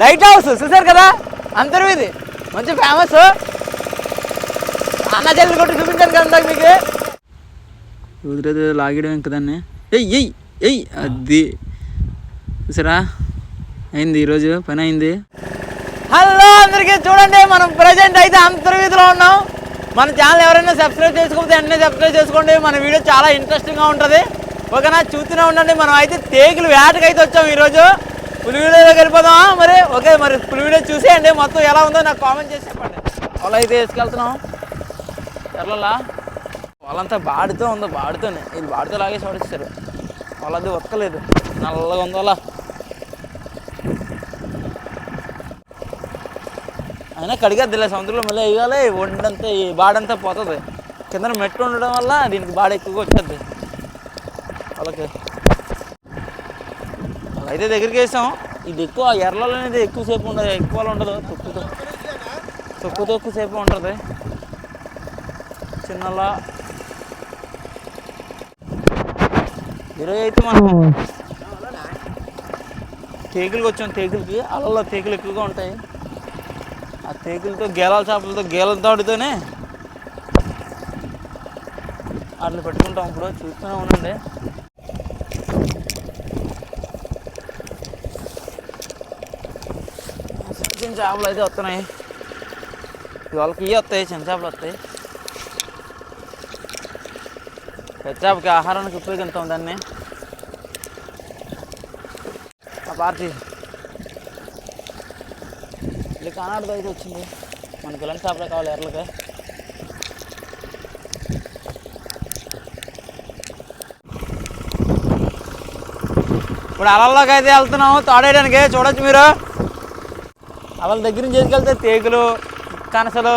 Light house చూసారు కదా? అంతరు ఇది. మంచి ఫేమస్ అన్న చెల్లి కొట్టి చూపించాను కదా మీకు? కుదిరేది లాగడం ఇంక దాన్ని. ఎయ్ ఎయ్ ఎయ్ అది. చూసారా? అయింది ఈరోజు పని అయింది. హలో అందరికీ చూడండి మనం ప్రజెంట్ అయితే అంతర్వీధిలో ఉన్నాం. మన ఛానల్ ఎవరైనా సబ్స్క్రైబ్ చేసుకోకపోతే వెంటనే సబ్స్క్రైబ్ చేసుకోండి. మన వీడియో చాలా ఇంట్రెస్టింగ్గా ఉంటుంది. ఓకేనా? చూస్తూనే ఉండండి. మనం అయితే తేగులు వేటకి అయితే వచ్చాం ఈరోజు. పులివీడియోలో వెళ్ళిపోదాం మరి ఓకే మరి పులివీడియో చూసేయండి. మొత్తం ఎలా ఉందో నాకు కామెంట్ చేసి చెప్పండి. అలా అయితే వేసుకెళ్తున్నాం. ఎర్లలా వాళ్ళంతా బాడితో ఉందో బాడితోనే. ఇది బాడితో లాగేసి పడిస్తారు వాళ్ళది ఉతకలేదు నల్లగా ఉందో అలా. అయినా కడిగద్దులే సముద్రంలో మళ్ళీ వేయాలి. వండంతా ఈ బాడంతా పోతుంది. కింద మెట్టు ఉండడం వల్ల దీనికి బాడ ఎక్కువగా వచ్చేది. వాళ్ళకి అలా అయితే దగ్గరికి వేసాం. ఇది ఎక్కువ ఎర్రలో అనేది ఎక్కువసేపు ఉండదు ఎక్కువ ఉండదు. తొక్కుతో తొక్కుతో ఎక్కువసేపు ఉంటుంది చిన్నలా. ఈరోజు అయితే మనం తేగులకి వచ్చాం తేగులకి. అలలో తేగులు ఎక్కువగా ఉంటాయి. ఆ తేగులతో గేలాల చేపలతో గేలల తాడుతోనే అట్లా పెట్టుకుంటాం ఇప్పుడు. చూస్తూనే ఉండండి చిన్న చిన్న చేపలు అయితే వస్తున్నాయి వాళ్ళకి ఇవి వస్తాయి చిన్న చేపలు వస్తాయి పెద్ద చేపకి ఆహారానికి ఉపయోగిస్తాం దాన్ని ఆ పార్టీ ఇది కానాడుతో అయితే వచ్చింది మనకి ఇలాంటి చేపలే కావాలి ఎర్రలకి ఇప్పుడు అలల్లోకి అయితే వెళ్తున్నాము తాడేయడానికి చూడొచ్చు మీరు వాళ్ళ దగ్గర నుంచి చేసుకెళ్తే తేగులు కనసలు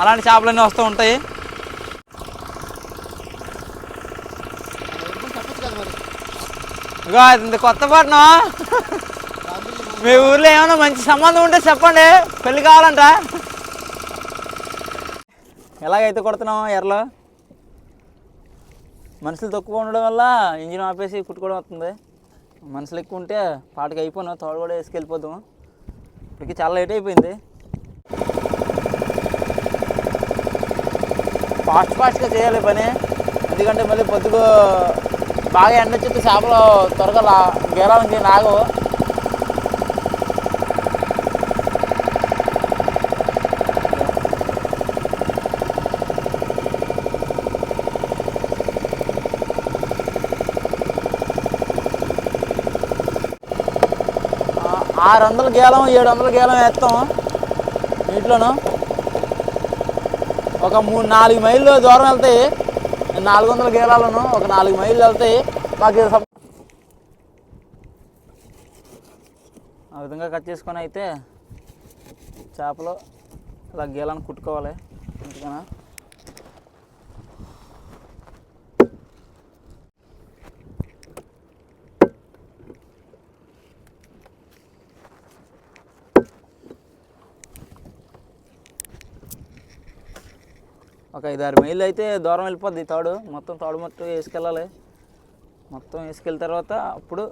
అలాంటి చేపలన్నీ వస్తూ ఉంటాయి. ఇగో ఇది కొత్త పట్నం. మీ ఊర్లో ఏమైనా మంచి సంబంధం ఉంటే చెప్పండి. పెళ్ళి కావాలంట. ఎలాగైతే కొడుతున్నాం ఎర్రలో? మనుషులు తక్కువ ఉండడం వల్ల ఇంజిన్ ఆపేసి కుట్టుకోవడం వస్తుంది. మనుషులు ఎక్కువ ఉంటే పాటకి అయిపోను తోడు కూడా వేసుకెళ్ళిపోతాం ఇప్పటికి చాలా లేట్ అయిపోయింది. ఫాస్ట్ ఫాస్ట్గా చేయాలి పని. ఎందుకంటే మళ్ళీ పొద్దుకు బాగా ఎండ చుట్టూ చేపలు త్వరగా లా గేలానికి నాగవు ఆరు వందల గేలం ఏడు వందల గేలం వేస్తాం. నీటిలోను ఒక మూడు నాలుగు మైళ్ళు దూరం వెళ్తాయి. నాలుగు వందల గేలాలను ఒక నాలుగు మైళ్ళు వెళ్తాయి. మాకు ఆ విధంగా కట్ చేసుకొని అయితే చేపలు ఇలా గేలాన్ని కుట్టుకోవాలి. అందుకనా ఒక ఐదు ఆరు మైళ్ళు అయితే దూరం వెళ్ళిపోద్ది తాడు. మొత్తం తాడు మొత్తం వేసుకెళ్ళాలి. మొత్తం వేసుకెళ్ళిన తర్వాత అప్పుడు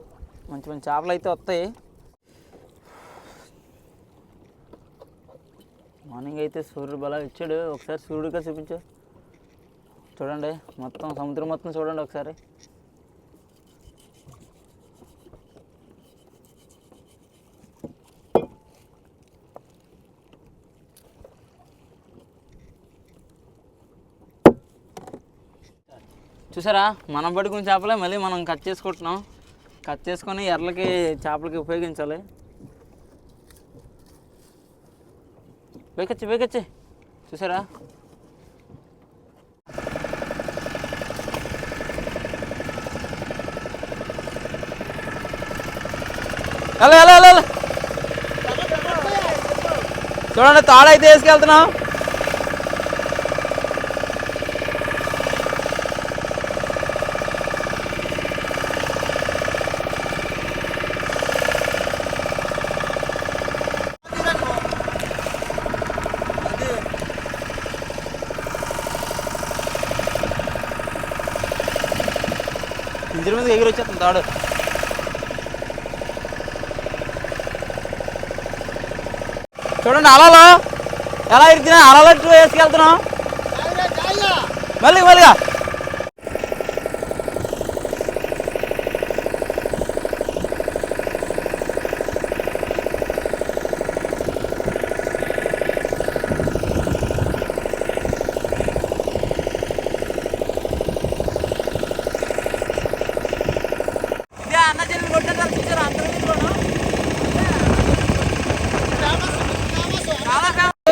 మంచి మంచి చేపలు అయితే వస్తాయి. మార్నింగ్ అయితే సూర్యుడు బలా ఇచ్చాడు. ఒకసారి సూర్యుడిగా చూపించు. చూడండి మొత్తం సముద్రం మొత్తం చూడండి ఒకసారి. చూసారా? మనం పడుకున్న చేపలే మళ్ళీ మనం కట్ చేసుకుంటున్నాం. కట్ చేసుకొని ఎర్రలకి చేపలకి ఉపయోగించాలి. వేకొచ్చి వేకొచ్చి చూసారా? హలో హలో హలో చూడండి తాడైతే వేసుకెళ్తున్నాం. ఇంజిన్ మీద ఎగిరి వచ్చేస్తుంది తాడు చూడండి అలలో. ఎలా ఇరికినా అలలో వేసుకెళ్తున్నాం. మళ్ళీ మళ్ళీగా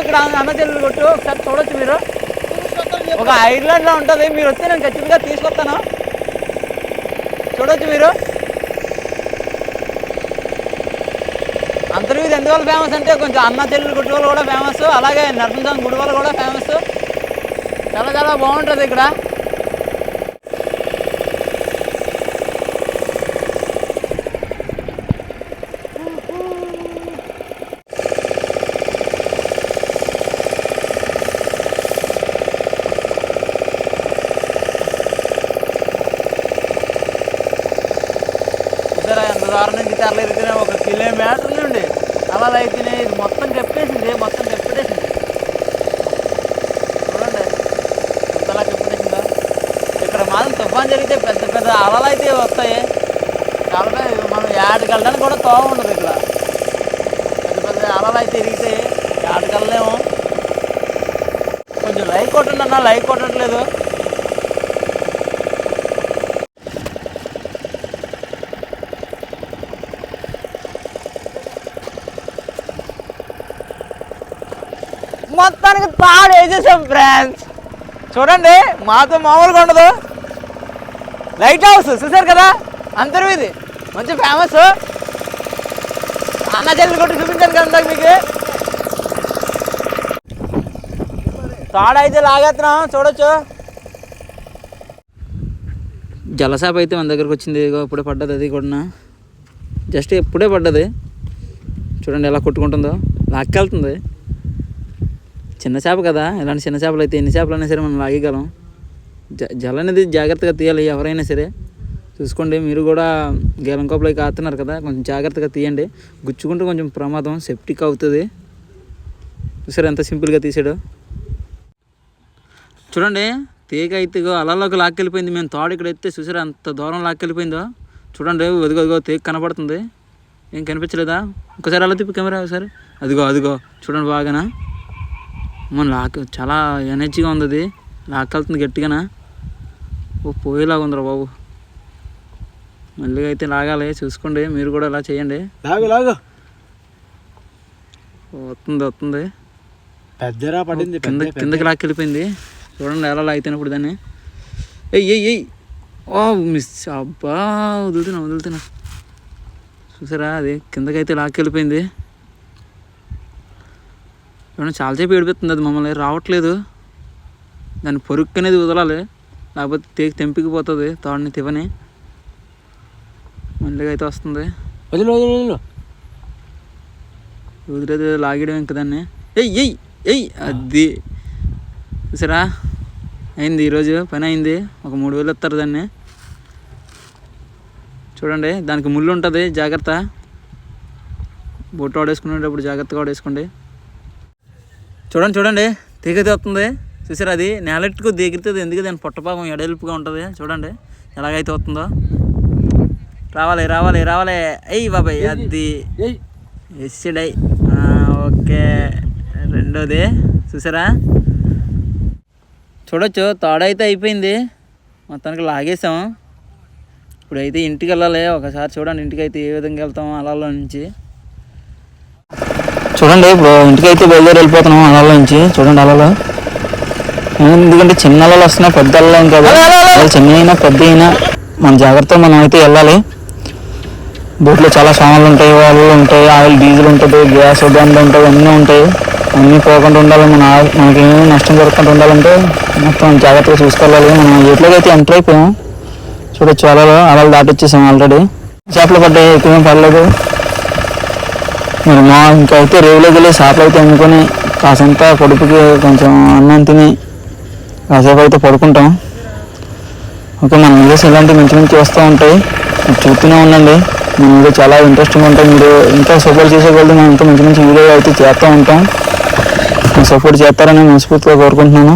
ఇక్కడ అన్న కొట్టు ఒకసారి చూడొచ్చు మీరు. ఒక ఐర్లాండ్ ఉంటుంది మీరు వస్తే నేను ఖచ్చితంగా తీసుకొస్తాను. చూడొచ్చు మీరు. అంతర్వీధి ఎందువల్ల ఫేమస్ అంటే కొంచెం అన్న చెల్లెలు గుడి వాళ్ళు కూడా ఫేమస్ అలాగే నరసింహస్వామి గుడి వాళ్ళు కూడా ఫేమస్ చాలా చాలా బాగుంటుంది ఇక్కడ చూసారా ఎంత దూరం నుంచి తెరలు ఎరిగినా ఒక ఉండే. అలా అయితేనే ఇది మొత్తం కప్పేసింది మొత్తం కప్పెట్టేసింది చూడండి ఇంతలా కప్పెట్టేసిందో ఇక్కడ మాత్రం తుఫాన్ జరిగితే పెద్ద పెద్ద అలలు అయితే వస్తాయి. కాబట్టి మనం ఏడుకి కూడా తోవ ఉండదు ఇక్కడ. పెద్ద పెద్ద అలలు అయితే తిరిగితే యాడకెళ్ళలేము. కొంచెం లైక్ కొట్టండి అన్న లైక్ కొట్టట్లేదు. పాడేసేసాం ఫ్రెండ్స్. చూడండి మాతో మామూలుగా ఉండదు. లైట్ హౌస్ చూసారు కదా అంతర్వీధి మంచి ఫేమస్ అన్న చెల్లి కొట్టి చూపించాను కదా మీకు. తాడు అయితే లాగేస్తున్నాం చూడొచ్చు. జలసాప అయితే మన దగ్గరకు వచ్చింది ఇప్పుడే పడ్డది అది కూడా జస్ట్ ఇప్పుడే పడ్డది. చూడండి ఎలా కొట్టుకుంటుందో. లాక్కెళ్తుంది. చిన్న చేప కదా ఇలాంటి చిన్న చేపలు అయితే ఎన్ని చేపలైనా సరే మనం లాగేయగలం. జ జల అనేది జాగ్రత్తగా తీయాలి ఎవరైనా సరే. చూసుకోండి మీరు కూడా గేలం కప్పులు కాస్తున్నారు కదా కొంచెం జాగ్రత్తగా తీయండి. గుచ్చుకుంటే కొంచెం ప్రమాదం సెప్టిక్ అవుతుంది. చూసారు ఎంత సింపుల్గా తీసాడు. చూడండి తీగ అయితే ఇగో అలలోకి లాక్కెళ్ళిపోయింది. మేము తోడు ఇక్కడ ఎత్తే చూసారు అంత దూరం లాక్కెళ్ళిపోయిందో. చూడండి అదిగో అదిగో తీగ కనపడుతుంది ఏం కనిపించలేదా? ఒకసారి అలా తిప్పి కెమెరా ఒకసారి. అదిగో అదిగో చూడండి బాగానా. మన లాక్ చాలా ఎనర్జీగా ఉంది అది. లాక్కెళ్తుంది గట్టిగానా? ఓ పోయేలాగా ఉందిరా బాబు. మళ్ళీ అయితే లాగాలి చూసుకోండి మీరు కూడా ఇలా చేయండి. లాగు లాగు. వస్తుంది వస్తుంది. పెద్దరా పడింది కింద కిందకి లాక్కెళ్ళిపోయింది. చూడండి ఎలా లాగుతున్నప్పుడు దాన్ని. ఎయ్ ఎయ్ ఎయ్ ఓ మిస్ అబ్బా వదులుతున్నా వదులుతున్నా. చూసారా అది కిందకైతే లాక్కెళ్ళిపోయింది. చూడండి చాలాసేపు ఏడిపిస్తుంది అది మమ్మల్ని రావట్లేదు. దాన్ని పొరుక్కు అనేది వదలాలి. లేకపోతే తేగి తెంపికిపోతుంది తాడిని తివని మళ్ళీ అయితే వస్తుంది. వదిలు వదిలు వదిలు. వదిలేదు లాగడం ఇంక దాన్ని. ఎయ్ ఎయ్ ఎయ్ అది. చూసారా? అయింది ఈరోజు. పని అయింది. ఒక మూడు వేలు ఇస్తారు దాన్ని. చూడండి దానికి ముళ్ళు ఉంటుంది. జాగ్రత్త. బొట్టు ఆడేసుకునేటప్పుడు జాగ్రత్తగా ఆడేసుకోండి. చూడండి చూడండి. తీగతి వస్తుంది. చూసారా అది? నేలెట్టుకు దిగుతుంది. ఎందుకు దాని పొట్టపాకం ఎడల్పుగా ఉంటుంది? చూడండి. ఎలాగైతే వస్తుందో. రావాలి రావాలి రావాలి. అయ్యి బాబాయ్ అది. ఎస్సిడై ఓకే. రెండోది. చూసారా? చూడొచ్చు. తాడైతే అయిపోయింది. మొత్తానికి లాగేసాం. ఇప్పుడైతే ఇంటికి వెళ్ళాలి. ఒకసారి చూడండి ఇంటికి అయితే ఏ విధంగా వెళ్తాం అలలో నుంచి. చూడండి ఇప్పుడు ఇంటికి అయితే బయలుదేరి వెళ్ళిపోతున్నాం అలలో నుంచి. చూడండి అలలో. ఎందుకంటే చిన్న అలలు వస్తున్నాయి పెద్ద అలలో ఏం కాదు అలా చిన్న అయినా పెద్ద అయినా మన జాగ్రత్త మనం అయితే వెళ్ళాలి. బోట్లో చాలా సామాన్లు ఉంటాయి వాళ్ళు ఉంటాయి ఆయిల్ డీజిల్ ఉంటుంది గ్యాస్ బండ్లు ఉంటాయి అన్నీ ఉంటాయి. అన్నీ పోకుండా ఉండాలి మన మనకి ఏమీ నష్టం జరగకుండా ఉండాలంటే మొత్తం జాగ్రత్తగా చూసుకోవాలి మనం ఎట్లకి అయితే ఎంటర్ అయిపోయాం. చూడొచ్చు అలలు అలలు దాటొచ్చేసాం ఆల్రెడీ చేపలు పడ్డాయి ఎక్కువ పడలేదు. మరి మా ఇంకైతే అయితే రేవులోకి వెళ్ళి చేపలు అయితే అమ్ముకొని కాసంత పొడుపుకి కొంచెం అన్నం తిని కాసేపు అయితే పడుకుంటాం. ఓకే మన వీడియోస్ ఇలాంటివి మంచి మంచి వస్తూ ఉంటాయి. మీరు చూస్తూనే ఉండండి. మన వీడియో చాలా ఇంట్రెస్టింగ్ ఉంటాయి. మీరు ఇంకా సపోర్ట్ చేసే కొద్దీ మనం ఇంకా మంచి మంచి వీడియో అయితే చేస్తూ ఉంటాం. సపోర్ట్ చేస్తారని మనస్ఫూర్తిగా కోరుకుంటున్నాను.